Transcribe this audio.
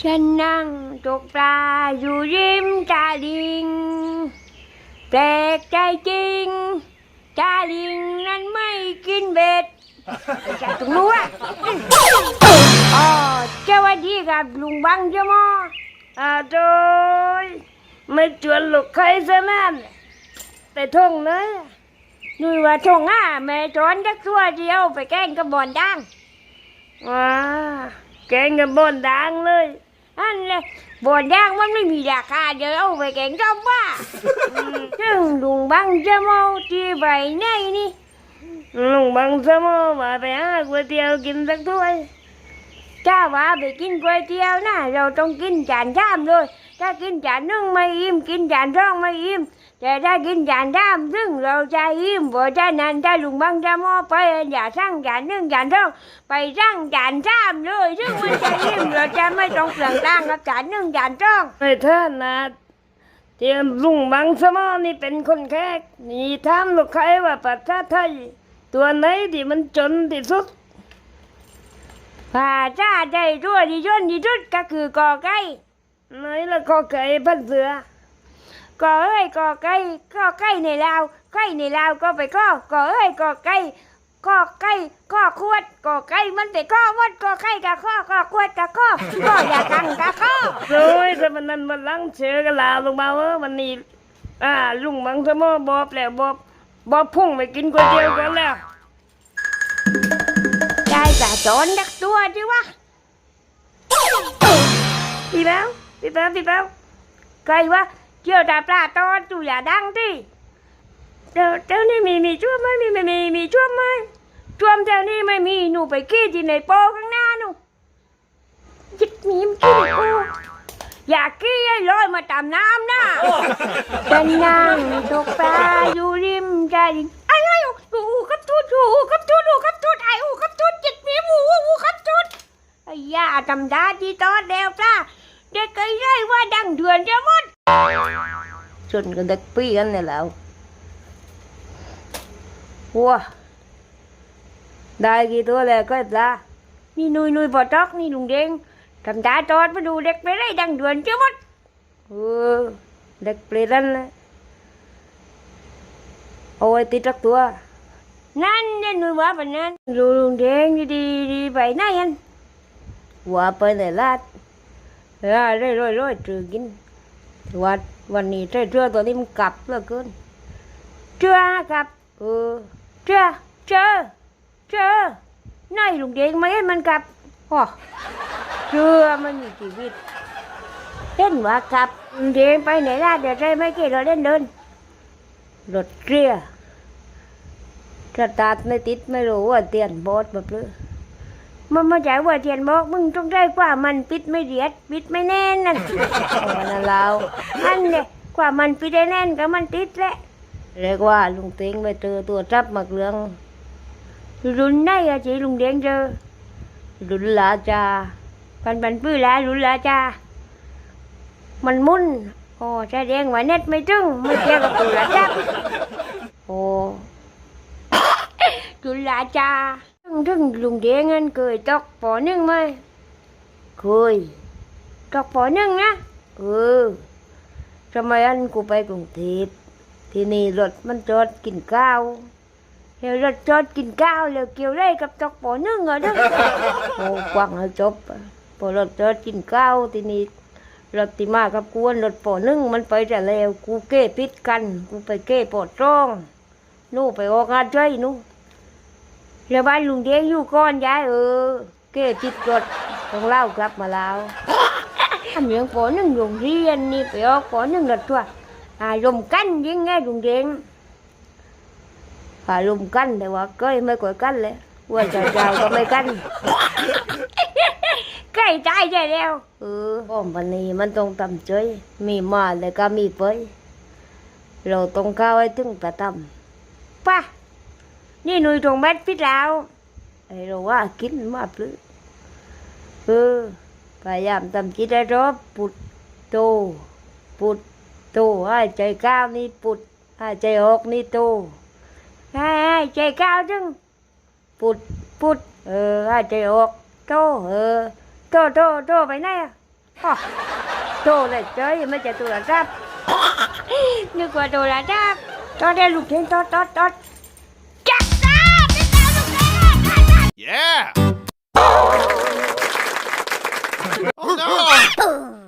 ฉันนั่งตกปลาอยู่ริมตาลิงแปลกใจจริงตาลิงนั้นไม่กินเบ็ดจากตรงนู้นอะอ๋อเจ้าวันดีครับลุงบังเจ้ามออ่าโดยไม่ชวนลูกใครซะนั่นแต่ท่องเลยนุ่ว่าท่องอะแม่จอนจักตัวเดียวไปแกล้งกระบอนดังว้า แกงกับบอนดังเลยอันเลยบอนดังมันไม่มีราคาเดี๋ยวเอาไปแกงจอมบ้าอืมซึ่งลุงบังจะเมาที่ไปไหนนี่ลุงบังจะเมาว่าไปหาก๋วยเตี๋ยวกินสักถ้วยถ้าว่าไปกินก๋วยเตี๋ยวนะเราต้องกินจานชามเลย ถ้ากินจานหนึ่งไม่อิ่มกินจานสองไม่อิ่มแต่ถ้ากินจานชามซึ่งเราจะอิ่มเพราะฉะนั้นถ้าลุงบังจะเมาไปอย่าสั่งจานหนึ่งจานสองไปร่างจานจ้ามเลยซึ่งมันจะยิ่มเราจะไม่ต้องเปลืองตังค์กับจานหนึ่งจานจ้องไม่ท่านนะเตรียมลุงบังสมอนี่เป็นคนแขกนี่ถามลูกใครว่าประเทศไทยตัวไหนที่มันจนที่สุดภาษาใจตัวที่จนที่สุดก็คือกอไก่ ไหนละกอไก่พันเสือกอเอ้ยกอไก่กอไก่ในลาวไก่ในลาวก็ไปก็กอเอ้ยกอไก่ก็ไก่ก็ขวดก็ไก่มันไปก็วัดก็ไก่กะข้อก็ขวดกะข้อก็อย่ากังกะข้อโอ้ยแต่มันนั้นมันลังเชือกันลาวลงมาเออมันนี่อ่าลุงบังสมอบอบแล้วบอบอบพุ่งไปกินก๋วยเตี๋ยวกันแล้วได้แต่จอนดักตัวดิวะพี่แป๊ว พี่แป๊วพี่แป๊วไก่วะเกี่ยวแต่ปลาตอนตูอย่าดังดิเดี๋ยวเดี๋ยวนี้มีมีช่วมไหมมีมีมีมีช่วมไหมช่วมแถวนี้ไม่มีหนูไปกี้ที่ในโปข้างหน้าหนูยิดมีมนกี้ในโปอยากขี้ให้ลอยมาตามน้ำนะฉันนั่งตกปลาอยู่ริมใจอะไรอูอูกับทุดอูกับทุดอูกับทุดไออูกับทุดจิตมีหมูอูกับทุดไอ้ย่าทำดาที่ตอนแล้วปลา เด็กไอ้ไรว่าดังเดือนจะหมดชนกันเด็กปี้กันเนี่ยแล้ววัวได้กี่ตัวแล้วก็ปลานี่นุยนุยปอตอกนี่ลุงเด้งทำตาจอดมาดูเด็กไปได้ดังเดือนจ้ามัดเออเด็กเปรตันเลยเอาไว้ติดรักตัวนั่นเนี่ยนุยว่าแบบนั้นดูลุงเด้งดีดีไปไหนอันว่าไปไหนลาด เออร่อยร่อยร่อยจือกินวันวันนี้เจ้าเจ้าตัวนี้มันกลับเหลือเกินเจ้ากับเออเจ้าเจอเจอนายลุงเด็กไม่เห็นมันกลับโอ๋อเชื่อมันมีชีวิตเห็นว่ากับเด็กไปไหนล่ะเดี๋ยวใจไม่เกี่ยวเล่นเดินรถเรือสตาร์ทไม่ติดไม่รู้ว่าเตียนบอสแบบเลย มันมาจากว่าเทียนบอกมึงต้องได้กว่ามันปิดไม่เรียดปิดไม่แน่นนั่นเอานั่นเราอันเนี่ยกว่ามันปิดได้แน่นก็มันติดแหละเรียกว่าลุงเต็งไปเจอตัวจับหมักเหลืองรุ่นไหนอะจีลุงเด้งเจอรุ่นลาจาปันปันปื้อลารุ่นลาจามันมุนโอ้แสดงว่าเน็ตไม่จึงไม่เกี่ยวกับตัวลาจับโอ้รุ่นลาจา ถึงถึงลุงเด้งอันเคยตกปอหนึ่งไหมเคยตกปอหนึ่งนะเออทำไมอันกูไปกรุงเทพที่นี่รถมันจอดกินข้าวเดี๋ยวรถจอดกินข้าวแล้วเกี่ยวได้กับตอกปอนึ่งเหรอเด้อโอ้กว้างให้จบพอรถจอดกินข้าวที่นี่รถที่มากับกวนรถปอนึ่งมันไปแต่แล้วกูเก้ปิดกัน กูไปเก้ปอดจ้องนู่ไปออกงานช่วยนู่ แล้วบ้านลุงเดียงอยู่ก้อนยายเออ เก้ปิดรถต้องเล่ากลับมาแล้วทำอย่างปอนึ่งโรงเรียนนี่ไปออกปอนึ่งรถทัวร์อารมณ์กันยิ่งไงลุงเด้งอารมณ์กันแต่ว่าก็ไม่ค่อยกันเลยว่าจะเจ้าก็ไม่กันใกล้ตายใจแล้วเอออ้อมวันนี้มันต้องตำใจมีมาแล้วก็มีไปเราต้องเข้าให้ถึงประตำป่ะ นี่หนุ่ยตรงแบดพิษแล้วไอ้เราว่ากินมาปลื้เออพยายามทำจิตให้รอบปุดโตปุดโตให้ใจก้าวนี่ปุดให้ใจออกนี่โตให้ให้ใจก้าวจึงปุดปุดเออให้ใจออกโตเออโตโตโตไปไหนอะโทรเลยเจ้ยไม่ใช่โทรศัพท์นึกว่าโทรศัพท์ตอนได้ลูกเห็นตอดตอดตอด Yeah! oh, no!